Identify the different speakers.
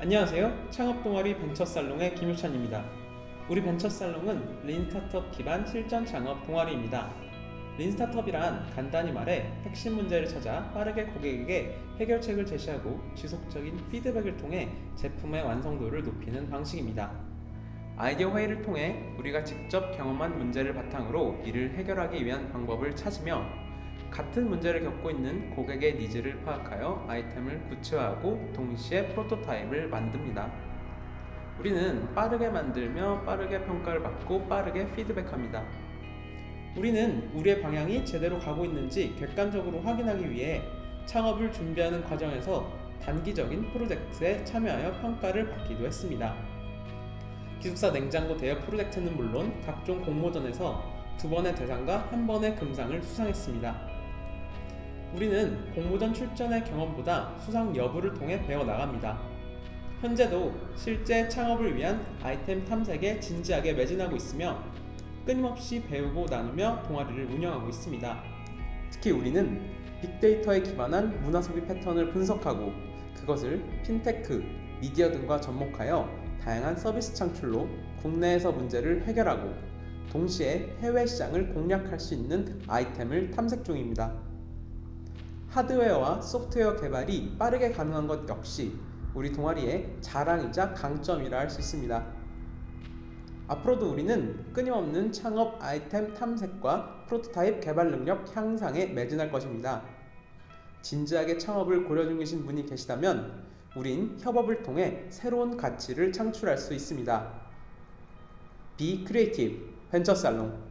Speaker 1: 안녕하세요. 창업 동아리 벤처 살롱의 김효찬입니다. 우리 벤처 살롱은 린스타트업 기반 실전 창업 동아리입니다. 린스타트업이란 간단히 말해 핵심 문제를 찾아 빠르게 고객에게 해결책을 제시하고 지속적인 피드백을 통해 제품의 완성도를 높이는 방식입니다. 아이디어 회의를 통해 우리가 직접 경험한 문제를 바탕으로 이를 해결하기 위한 방법을 찾으며 같은 문제를 겪고 있는 고객의 니즈를 파악하여 아이템을 구체화하고 동시에 프로토타입을 만듭니다. 우리는 빠르게 만들며 빠르게 평가를 받고 빠르게 피드백합니다. 우리는 우리의 방향이 제대로 가고 있는지 객관적으로 확인하기 위해 창업을 준비하는 과정에서 단기적인 프로젝트에 참여하여 평가를 받기도 했습니다. 기숙사 냉장고 대여 프로젝트는 물론 각종 공모전에서 두 번의 대상과 한 번의 금상을 수상했습니다. 우리는 공모전 출전의 경험보다 수상 여부를 통해 배워 나갑니다. 현재도 실제 창업을 위한 아이템 탐색에 진지하게 매진하고 있으며 끊임없이 배우고 나누며 동아리를 운영하고 있습니다. 특히 우리는 빅데이터에 기반한 문화 소비 패턴을 분석하고 그것을 핀테크, 미디어 등과 접목하여 다양한 서비스 창출로 국내에서 문제를 해결하고 동시에 해외 시장을 공략할 수 있는 아이템을 탐색 중입니다. 하드웨어와 소프트웨어 개발이 빠르게 가능한 것 역시 우리 동아리의 자랑이자 강점이라 할 수 있습니다. 앞으로도 우리는 끊임없는 창업 아이템 탐색과 프로토타입 개발 능력 향상에 매진할 것입니다. 진지하게 창업을 고려 중이신 분이 계시다면 우린 협업을 통해 새로운 가치를 창출할 수 있습니다. Be Creative 벤처살롱